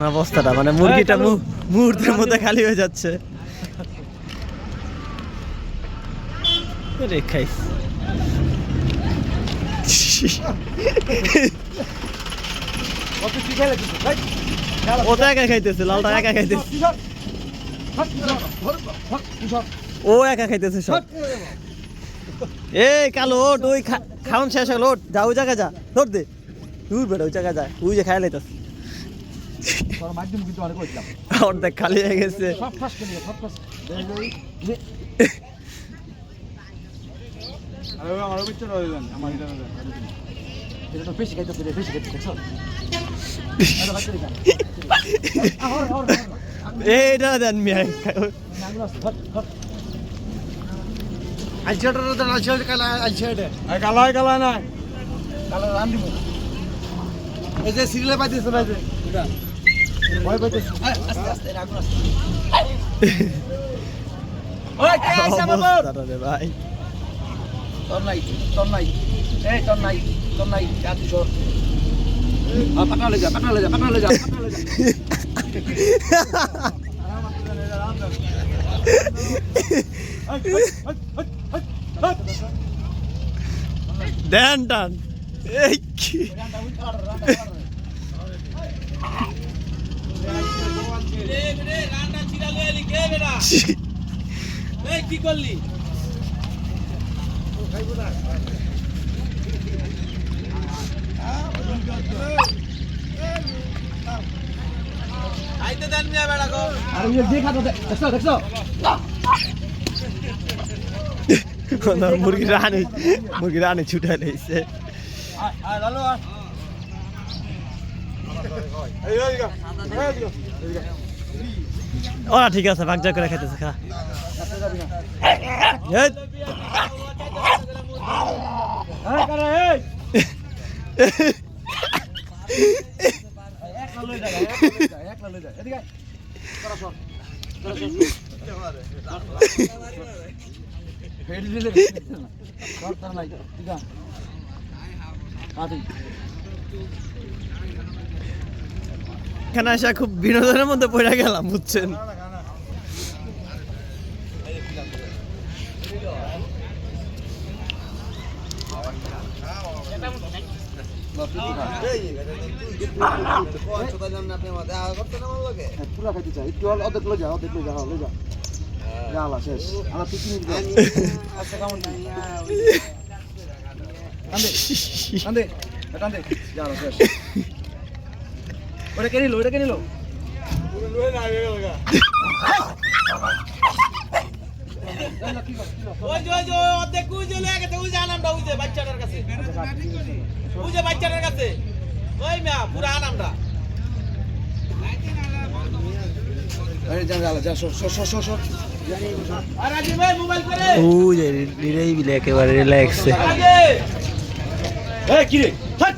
অবস্থাটা মানে মুরগিটা মু- মুহূর্তের মধ্যে খালি। হয়ে যাচ্ছে। রে খাইস। ও তো একা খাইতেছে লালটা একা খাইতেছে। ও একা খাইতেছে সব। এই কালো ওট ওই খা- খাওন শেষ হলো ওট যা ওই জায়গায় যা ধর দে। দূর বেড়া ওই জায়গায় যায় ওই যে খাই লাইতাস অর্ধেক খালি হয়ে গেছে। আরে এইটা দেন মিয়া। আলছেটা তো আলছেটা কালা আলছেটা আই কালা কালা না কালা রান দিমু এই যে সিরিয়ালে পাইতেছে না যে। এটা। ভয় পাইতেছি? আস্তে আস্তে রাখুন আস্তে ভাই। তোর নাই তোর নাই। এই তোর নাই তোর নাই যা তুই সর। পাটনা লেগে যা পাটনা লেগে যা পাটনা লেগে যা পাটনা লেগে দেন ডান এই কি? দেখছ ওনার মুরগি রানে মুরগি রানে ছুটে লালু আয় ওরা ঠিক আছে ভাগ যা করে খাইতেছে খা। নাই এখানে আসা খুব বিনোদনের মধ্যে পড়ে গেলাম বুঝছেন পুরা খাইতে চাই একটু অর্ধেক লো যা অর্ধেক লো যা লো যা আলা শেষ আমার পিকনিক আচ্ছা কেমন কান্দে কান্দে কান্দে যা শেষ ওটা কে নিল ওটা কে নিল বাচ্চাটার কাছে বাচ্চাটার কাছে ওই মিয়া পুরা করে একেবারে রিল্যাক্সে আগে এই কি রে হাট